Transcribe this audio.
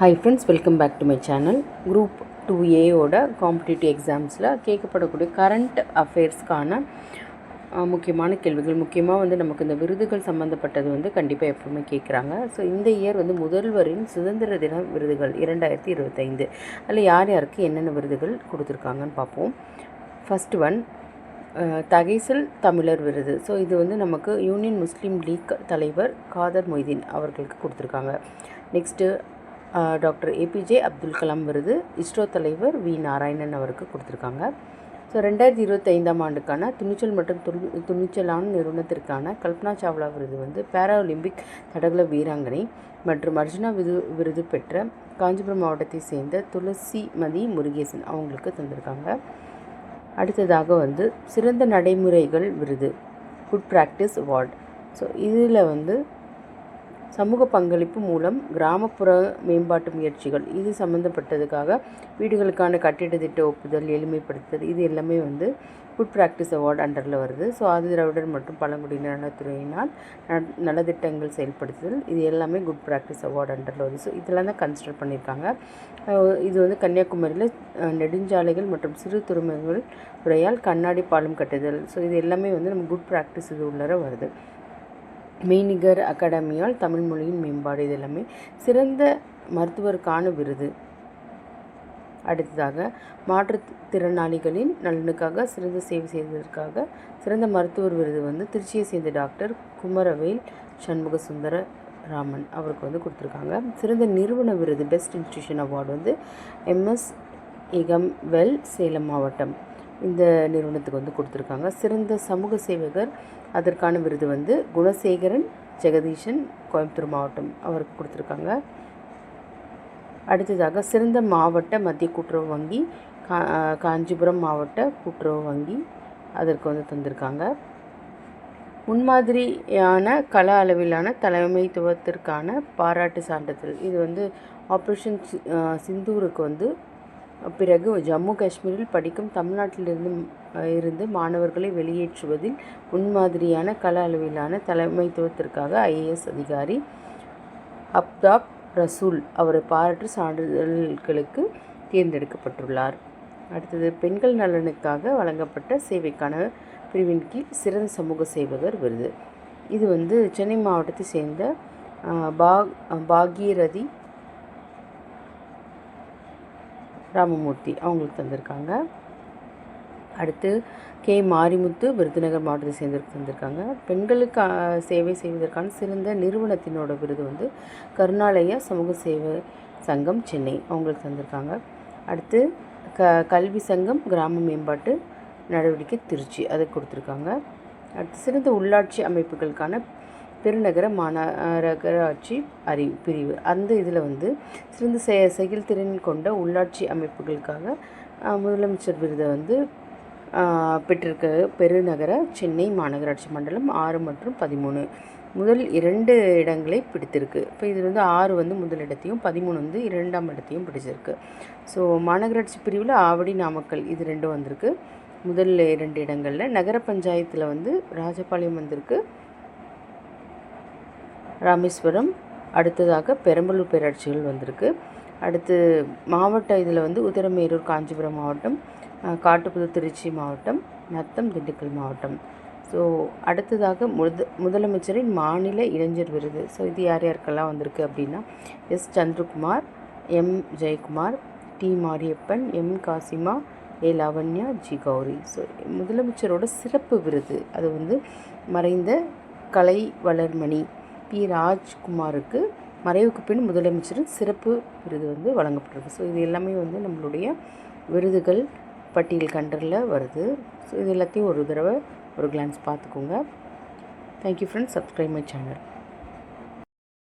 Hi friends welcome back to my channel group two ஏயோட competitive எக்ஸாம்ஸில் கேட்கப்படக்கூடிய current அஃபேர்ஸ்க்கான முக்கியமான கேள்விகள். முக்கியமாக வந்து நமக்கு இந்த விருதுகள் சம்மந்தப்பட்டது வந்து கண்டிப்பாக எப்பவுமே கேட்குறாங்க. ஸோ இந்த இயர் வந்து முதல்வரின் சுதந்திர தின விருதுகள் இரண்டாயிரத்தி இருபத்தைந்து. அதில் யார் யாருக்கு என்னென்ன விருதுகள் கொடுத்துருக்காங்கன்னு பார்ப்போம். ஃபஸ்ட் ஒன் தகைசல் தமிழர் விருது. ஸோ இது வந்து நமக்கு யூனியன் முஸ்லீம் லீக் தலைவர் காதர் மொய்தீன் அவர்களுக்கு கொடுத்துருக்காங்க. Next doctor APJ Abdul Kalam விருது. இஸ்ரோ தலைவர் வி நாராயணன் அவருக்கு கொடுத்துருக்காங்க. ஸோ ரெண்டாயிரத்தி இருபத்தைந்தாம் ஆண்டுக்கான துணிச்சல் மற்றும் துணி துணிச்சலான நிறுவனத்திற்கான கல்பனா சாவ்லா விருது வந்து பேரா ஒலிம்பிக் தடகள வீராங்கனை மற்றும் அர்ஜுனா விருது விருது பெற்ற காஞ்சிபுரம் மாவட்டத்தை சேர்ந்த துளசி மதி முருகேசன் அவங்களுக்கு தந்திருக்காங்க. அடுத்ததாக வந்து சிறந்த நடைமுறைகள் விருது குட் ப்ராக்டிஸ் அவார்ட் ஸோ இதில் வந்து சமூக பங்களிப்பு மூலம் கிராமப்புற மேம்பாட்டு முயற்சிகள் இது சம்மந்தப்பட்டதுக்காக வீடுகளுக்கான கட்டிட திட்ட ஒப்புதல் எளிமைப்படுத்துதல் இது எல்லாமே வந்து குட் ப்ராக்டிஸ் அவார்டு அண்டரில் வருது. ஸோ ஆதி திராவிடன் மற்றும் பழங்குடியினர் நலத்துறையினால் நலத்திட்டங்கள் செயல்படுத்துதல் இது எல்லாமே குட் ப்ராக்டிஸ் அவார்டு அண்டரில் வருது. ஸோ இதெல்லாம் தான் கன்சிடர் பண்ணியிருக்காங்க. இது வந்து கன்னியாகுமரியில் நெடுஞ்சாலைகள் மற்றும் சிறு துறைமுகங்கள் துறையால் கண்ணாடி பாலம் கட்டுதல். ஸோ இது எல்லாமே வந்து நம்ம குட் ப்ராக்டிஸ் இது உள்ளர வருது. மெய்நிகர் அகாடமியால் தமிழ் மொழியின் மேம்பாடு இது எல்லாமே சிறந்த மருத்துவருக்கான விருது. அடுத்ததாக மாற்றுத்திறனாளிகளின் நலனுக்காக சிறந்த சேவை செய்ததற்காக சிறந்த மருத்துவர் விருது வந்து திருச்சியை சேர்ந்த டாக்டர் குமரவேல் சண்முக சுந்தர ராமன் அவருக்கு வந்து கொடுத்துருக்காங்க. சிறந்த நிறுவன விருது பெஸ்ட் இன்ஸ்டியூஷன் அவார்டு வந்து எம்எஸ் இகம் வெல் சேலம் மாவட்டம் இந்த நிறுவனத்துக்கு வந்து கொடுத்துருக்காங்க. சிறந்த சமூக சேவகர் அதற்கான விருது வந்து குணசேகரன் ஜெகதீஷன் கோயம்புத்தூர் மாவட்டம் அவருக்கு கொடுத்துருக்காங்க. அடுத்ததாக சிறந்த மாவட்ட மத்திய கூட்டுறவு வங்கி கா காஞ்சிபுரம் மாவட்ட கூட்டுறவு வங்கி அதற்கு வந்து தந்திருக்காங்க. முன்மாதிரியான கல அளவிலான தலைமைத்துவத்திற்கான பாராட்டு சான்றிதழ். இது வந்து ஆப்ரேஷன் சிந்தூருக்கு வந்து பிறகு ஜம்மு காஷ்மீரில் படிக்கும் தமிழ்நாட்டிலிருந்து இருந்து மாணவர்களை வெளியேற்றுவதில் முன்மாதிரியான கள அளவிலான தலைமைத்துவத்திற்காக ஐஏஎஸ் அதிகாரி அப்தாப் ரசூல் அவரை பாராட்டு சான்றிதழ்களுக்கு தேர்ந்தெடுக்கப்பட்டுள்ளார். அடுத்தது பெண்கள் நலனுக்காக வழங்கப்பட்ட சேவைக்கான பிரிவின் கீழ் சிறந்த சமூக சேவகர் விருது. இது வந்து சென்னை மாவட்டத்தை சேர்ந்த பாக் பாகீரதி ராமமூர்த்தி அவங்களுக்கு தந்திருக்காங்க. அடுத்து கே. மாரிமுத்து விருதுநகர் மாவட்டத்தை சேர்ந்தவருக்கு தந்திருக்காங்க. பெண்களுக்கு சேவை செய்வதற்கான சிறந்த நிறுவனத்தினோட விருது வந்து கருணாலயா சமூக சேவை சங்கம் சென்னை அவங்களுக்கு தந்திருக்காங்க. அடுத்து க கல்வி சங்கம் கிராம மேம்பாட்டு நடவடிக்கை திருச்சி அதை கொடுத்துருக்காங்க. அடுத்து சிறந்த உள்ளாட்சி அமைப்புகளுக்கான பெருநகர மாநகராட்சி அறி பிரிவு. அந்த இதில் வந்து சிறந்த செ செயல்திறன் கொண்ட உள்ளாட்சி அமைப்புகளுக்காக முதலமைச்சர் விருதை வந்து பெற்றிருக்க பெருநகர சென்னை மாநகராட்சி மண்டலம் ஆறு மற்றும் பதிமூணு. முதல் இரண்டு இடங்களை பிடித்திருக்கு. இப்போ இது வந்து ஆறு வந்து முதல் இடத்தையும் பதிமூணு வந்து இரண்டாம் இடத்தையும் பிடிச்சிருக்கு. ஸோ மாநகராட்சி பிரிவில் ஆவடி நாமக்கல் இது ரெண்டும் வந்திருக்கு. முதல் இரண்டு இடங்களில் நகர பஞ்சாயத்தில் வந்து ராஜபாளையம் வந்திருக்கு. ராமேஸ்வரம் அடுத்ததாக பெரம்பலூர் பேராட்சிகள் வந்திருக்கு. அடுத்து மாவட்ட இதில் வந்து உதரமேரூர் காஞ்சிபுரம் மாவட்டம் காட்டுப்புது திருச்சி மாவட்டம் நத்தம் திண்டுக்கல் மாவட்டம். ஸோ அடுத்ததாக முத முதலமைச்சரின் மாநில இளைஞர் விருது. ஸோ இது யார் யாருக்கெல்லாம் வந்திருக்கு அப்படின்னா S. Chandrakumar M. Jayakumar T. Mariappan M. Kasima A. Lavanya G. Gowri. So முதலமைச்சரோட சிறப்பு விருது. அது வந்து மறைந்த கலை வளர்மணி. பி ராஜ்குமாருக்கு மறைவுக்கு பின் முதலமைச்சரின் சிறப்பு விருது வந்து வழங்கப்பட்டிருக்கு ஸோ இது எல்லாமே வந்து நம்மளுடைய விருதுகள் பட்டியல் கண்டரில் வருது. ஸோ இது எல்லாத்தையும் ஒரு தடவை ஒரு கிளான்ஸ் பார்த்துக்கோங்க. Thank you friends subscribe my channel